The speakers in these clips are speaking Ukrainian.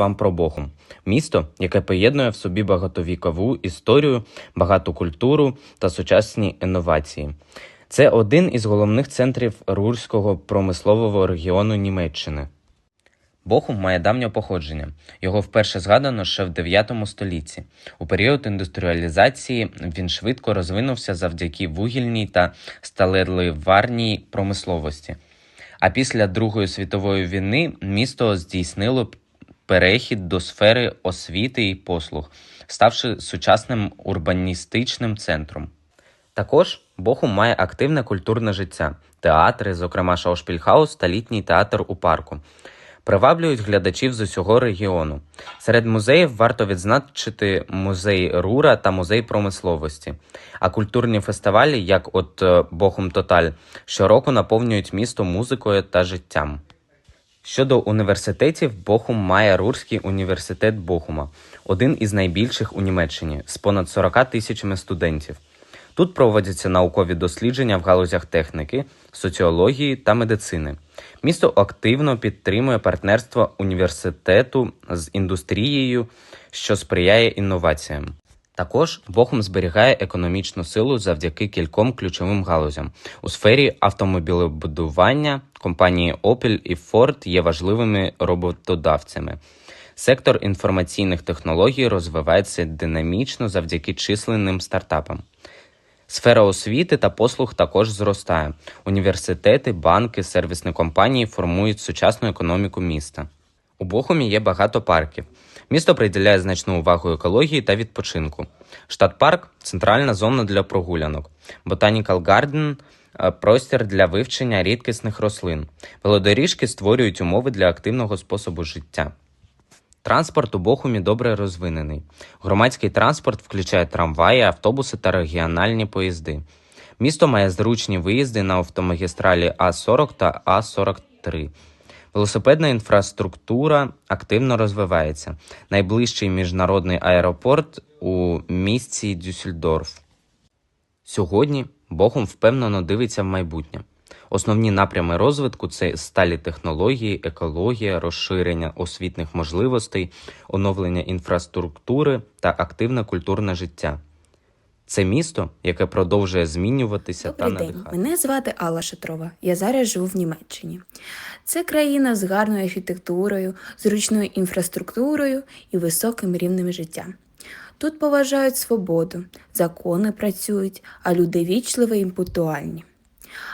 вам про Бохум. Місто, яке поєднує в собі багатовікову історію, багату культуру та сучасні інновації. Це один із головних центрів Рурського промислового регіону Німеччини. Бохум має давнє походження. Його вперше згадано ще в 9 столітті. У період індустріалізації він швидко розвинувся завдяки вугільній та сталеливарній промисловості. А після Другої світової війни місто здійснило перехід до сфери освіти і послуг, ставши сучасним урбаністичним центром. Також Бохум має активне культурне життя, театри, зокрема Шаушпільхаус та літній театр у парку. Приваблюють глядачів з усього регіону. Серед музеїв варто відзначити музей Рура та музей промисловості. А культурні фестивалі, як от е, Бохум Тоталь, щороку наповнюють місто музикою та життям. Щодо університетів, Бохум має Рурський університет Бохума, один із найбільших у Німеччині з понад 40 тисячами студентів. Тут проводяться наукові дослідження в галузях техніки, соціології та медицини. Місто активно підтримує партнерство університету з індустрією, що сприяє інноваціям. Також Бохум зберігає економічну силу завдяки кільком ключовим галузям. У сфері автомобілебудування компанії Opel і Ford є важливими роботодавцями. Сектор інформаційних технологій розвивається динамічно завдяки численним стартапам. Сфера освіти та послуг також зростає. Університети, банки, сервісні компанії формують сучасну економіку міста. У Бохумі є багато парків. Місто приділяє значну увагу екології та відпочинку. Штат-парк центральна зона для прогулянок. Ботанікал Гарден простір для вивчення рідкісних рослин. Велодоріжки створюють умови для активного способу життя. Транспорт у Бохумі добре розвинений. Громадський транспорт включає трамваї, автобуси та регіональні поїзди. Місто має зручні виїзди на автомагістралі А40 та А43. Велосипедна інфраструктура активно розвивається. Найближчий міжнародний аеропорт у місті Дюссельдорф. Сьогодні Бохум впевнено дивиться в майбутнє. Основні напрями розвитку це сталі технології, екологія, розширення освітних можливостей, оновлення інфраструктури та активне культурне життя. Це місто, яке продовжує змінюватися Добрий та день. надихати. Мене звати Алла Шатрова. Я зараз живу в Німеччині. Це країна з гарною архітектурою, зручною інфраструктурою і високим рівнем життя. Тут поважають свободу, закони працюють, а люди вічливі і пунктуальні.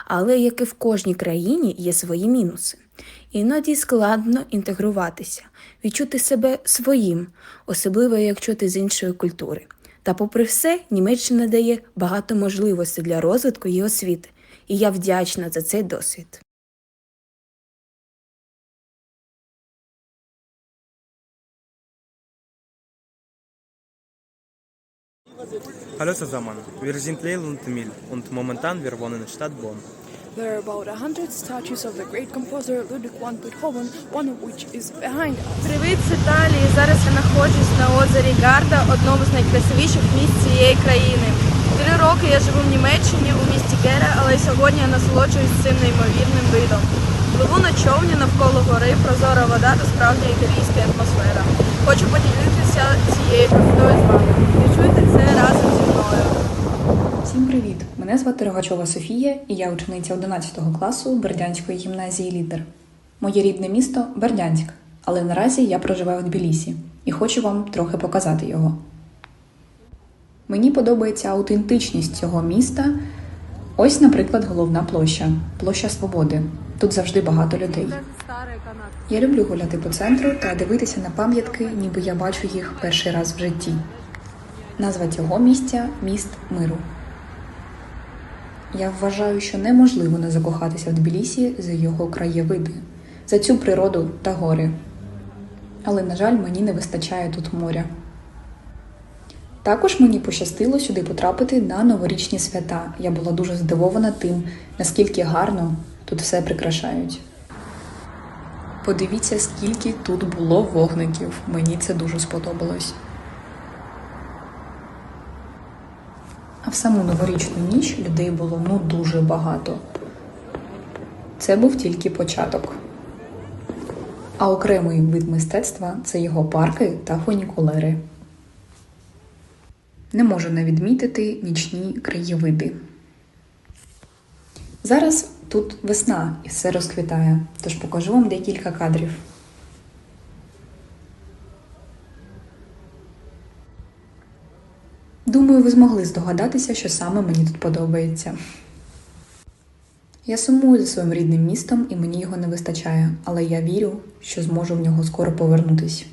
Але як і в кожній країні є свої мінуси. Іноді складно інтегруватися, відчути себе своїм, особливо якщо ти з іншої культури. Та попри все, Німеччина дає багато можливостей для розвитку і освіти, і я вдячна за цей досвід. Hallo zusammen, wir sind Leil und Emil und momentan wir wohnen in Stadt Bonn. There are about a hundred statues of the great composer Ludwig van Beethoven, one of which is behind us. Привіт з Італії. Зараз я знаходжусь на озері Гарда, одному з найкрасивіших місць цієї країни. Три роки я живу в Німеччині у місті Гере, але сьогодні я насолоджуюсь цим неймовірним видом. Пливу на човні навколо гори, прозора вода та справжня італійська атмосфера. Хочу поділитися цією красотою з вами. Відчуйте це разом Мене звати Рогачова Софія, і я учениця 11 класу Бердянської гімназії Лідер. Моє рідне місто Бердянськ, але наразі я проживаю в Тбілісі і хочу вам трохи показати його. Мені подобається аутентичність цього міста. Ось, наприклад, головна площа площа Свободи. Тут завжди багато людей. Я люблю гуляти по центру та дивитися на пам'ятки, ніби я бачу їх перший раз в житті. Назва цього місця міст миру. Я вважаю, що неможливо не закохатися в Тбілісі за його краєвиди, за цю природу та гори. Але, на жаль, мені не вистачає тут моря. Також мені пощастило сюди потрапити на новорічні свята. Я була дуже здивована тим, наскільки гарно тут все прикрашають. Подивіться, скільки тут було вогників. Мені це дуже сподобалось. А в саму новорічну ніч людей було ну дуже багато. Це був тільки початок. А окремий вид мистецтва це його парки та фунікулери. Не можу не відмітити нічні краєвиди. Зараз тут весна і все розквітає, тож покажу вам декілька кадрів. Думаю, ви змогли здогадатися, що саме мені тут подобається. Я сумую за своїм рідним містом і мені його не вистачає, але я вірю, що зможу в нього скоро повернутись.